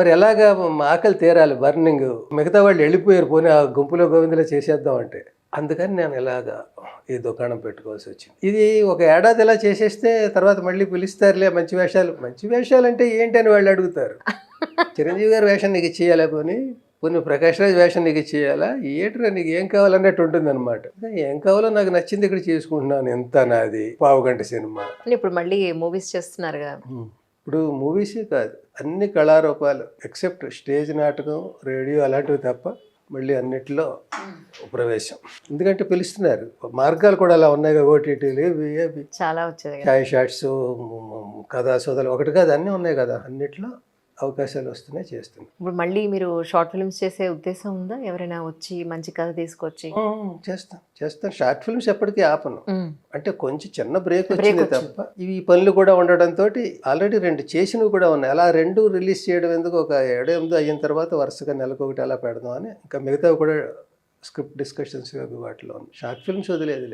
మరి ఎలాగా ఆకలి తీరాలి? బర్నింగ్. మిగతా వాళ్ళు వెళ్ళిపోయారు పోనీ ఆ గుంపులో గోవిందలో చేసేద్దాం అంటే. అందుకని నేను ఇలాగా ఈ దుకాణం పెట్టుకోవాల్సి వచ్చింది. ఇది ఒక ఏడాది ఇలా చేసేస్తే తర్వాత మళ్ళీ పిలుస్తారులే మంచి వేషాలు. మంచి వేషాలు అంటే ఏంటి అని వాళ్ళు అడుగుతారు. చిరంజీవి గారి వేషం నీకు ఇచ్చేయాలా పోనీ? కొన్ని ప్రకాష్ రాజ్ వేషం నీకు ఇచ్చేయాలా? ఏట్రా నీకు ఏం కావాలన్నట్టు ఉంటుంది అనమాట ఏం కావాలో నాకు నచ్చింది ఇక్కడ చేసుకుంటున్నాను. ఎంత నాది. పావు గంట సినిమా. ఇప్పుడు మళ్ళీ మూవీస్ చేస్తున్నారు కదా. ఇప్పుడు మూవీసే కాదు అన్ని కళారూపాలు ఎక్సెప్ట్ స్టేజ్ నాటకం రేడియో అలాంటివి తప్ప మళ్ళీ అన్నిటిలో ప్రవేశం ఎందుకంటే పిలుస్తున్నారు మార్గాలు కూడా అలా ఉన్నాయి కదా ఓటీటీలు చాలా ఛాయ్ షాట్స్ కథా సోదలు ఒకటి కాదు అన్నీ ఉన్నాయి కదా అన్నిట్లో అవకాశాలు వస్తున్నాయి చేస్తున్నాం ఇప్పుడు మళ్ళీ మీరు షార్ట్ ఫిల్మ్స్ చేసే ఉద్దేశం ఉందా? ఎవరైనా వచ్చి మంచి కథ తీసుకొచ్చి? చేస్తాం చేస్తాం. షార్ట్ ఫిల్మ్స్ ఎప్పటికీ ఆపను. అంటే కొంచెం చిన్న బ్రేక్ వచ్చింది. తప్ప ఇవి ఈ పనులు కూడా ఉండడంతో ఆల్రెడీ రెండు చేసినవి కూడా ఉన్నాయి. అలా రెండు రిలీజ్ చేయడం ఎందుకు? ఒక ఏడెనిమిది అయిన తర్వాత వరుసగా నెలకొకటి అలా పెడదాం అని. ఇంకా మిగతావి కూడా స్క్రిప్ట్ డిస్కషన్స్ అవి వాటిలో షార్ట్ ఫిల్మ్స్ వదిలేదు.